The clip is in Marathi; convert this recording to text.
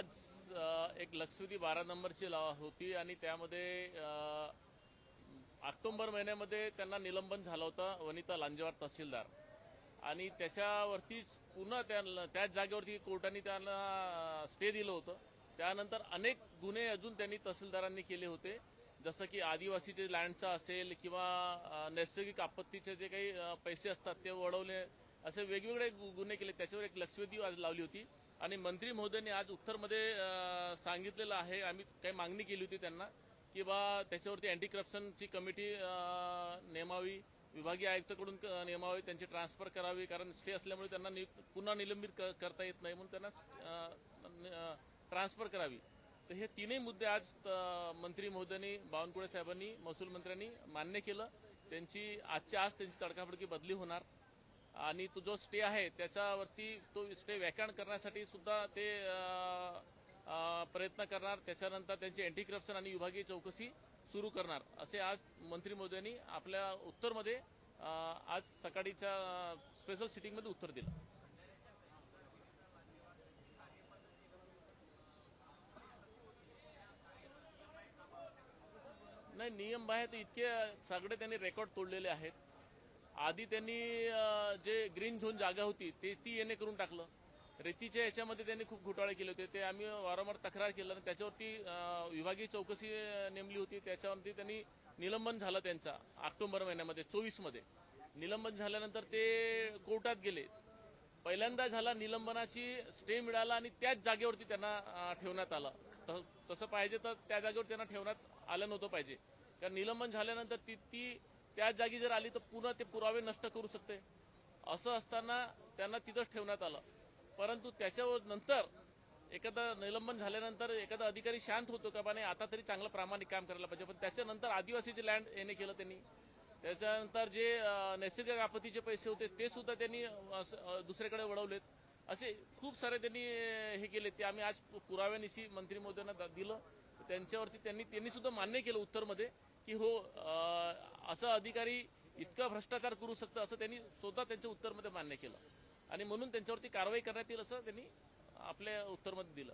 आज एक लक्षवेधी बारा नंबरची लाव होती आणि त्यामध्ये ऑक्टोंबर महिन्यामध्ये त्यांना निलंबन झालं होतं वनिता लांजेवार तहसीलदार. आणि त्याच्यावरतीच पुन्हा त्या त्याच जागेवरती कोर्टाने त्यांना स्टे दिलं होतं. त्यानंतर अनेक गुन्हे अजून त्यांनी तहसीलदारांनी केले होते. जसं की आदिवासीचे लँडचा असेल किंवा नैसर्गिक आपत्तीचे जे काही पैसे असतात ते वळवले असे वेगवेगळे गुन्हे केले. त्याच्यावर एक लक्षवेधी आज लावली होती. आणि मंत्री महोदयांनी आज उत्तरमध्ये सांगितलेलं आहे आम्ही काही मागणी केली होती त्यांना की बा त्याच्यावरती अँटी करप्शनची कमिटी नेमावी विभागीय आयुक्ताकडून क- नेमावी त्यांची ट्रान्सफर करावी कारण स्टे असल्यामुळे त्यांना नि- पुन्हा निलंबित क- करता येत नाही म्हणून त्यांना ट्रान्सफर करावी. तर हे तीनही मुद्दे आज मंत्री महोदयांनी बावनकुळे साहेबांनी महसूल मंत्र्यांनी मान्य केलं. त्यांची आजच्या आज त्यांची तडकाफडकी बदली होणार. आणि तो जो स्टे आहे त्याच्यावरती तो स्टे व्याख्यान करण्यासाठी सुद्धा ते प्रयत्न करणार. त्याच्यानंतर त्यांची अँटी करप्शन आणि विभागीय चौकशी सुरू करणार. असे आज मंत्री मोदयांनी आपल्या उत्तरमध्ये आज सकाळीच्या स्पेशल सिटिंगमध्ये उत्तर दिलं. नाही नियम बाहेर इतके सगळे त्यांनी रेकॉर्ड तोडलेले आहेत. आधी त्यांनी जे ग्रीन झोन जागा होती ते ती येणे करून टाकलं. रेतीच्या याच्यामध्ये त्यांनी खूप घोटाळे केले होते. ते आम्ही वारंवार तक्रार केलं आणि त्याच्यावरती विभागीय चौकशी नेमली होती. त्याच्यावरती त्यांनी निलंबन झालं त्यांचा ऑक्टोबर महिन्यामध्ये चोवीसमध्ये. निलंबन झाल्यानंतर ते कोर्टात गेले. पहिल्यांदा झाला निलंबनाची स्टे मिळाला आणि त्याच जागेवरती त्यांना ठेवण्यात आलं. तसं पाहिजे तर त्या जागेवर त्यांना ठेवण्यात आलं नव्हतं पाहिजे. कारण निलंबन झाल्यानंतर ती ती त्याच जागी जर आली तर पुन्हा ते पुरावे नष्ट करू शकते. असं असताना त्यांना तिथंच ठेवण्यात आलं. परंतु त्याच्यावर नंतर एखादं निलंबन झाल्यानंतर एखादा अधिकारी शांत होतो का बाने आता तरी चांगलं प्रामाणिक काम करायला पाहिजे. पण त्याच्यानंतर आदिवासीचे लँड येणे केलं त्यांनी. त्याच्यानंतर जे नैसर्गिक आपत्तीचे पैसे होते ते सुद्धा त्यांनी दुसऱ्याकडे असं, दुसरीकडे वळवलेत. असे खूप सारे त्यांनी हे केले ते आम्ही आज पुराव्यानिशी मंत्री महोदयांना दिलं. त्यांच्यावरती त्यांनी त्यांनी सुद्धा मान्य केलं उत्तरमध्ये. की हो असं अधिकारी इतका भ्रष्टाचार करू शकतं असं त्यांनी स्वतः त्यांच्या उत्तरमध्ये मान्य केलं. आणि म्हणून त्यांच्यावरती कारवाई करण्यात येईल असं त्यांनी आपल्या उत्तरमध्ये दिलं.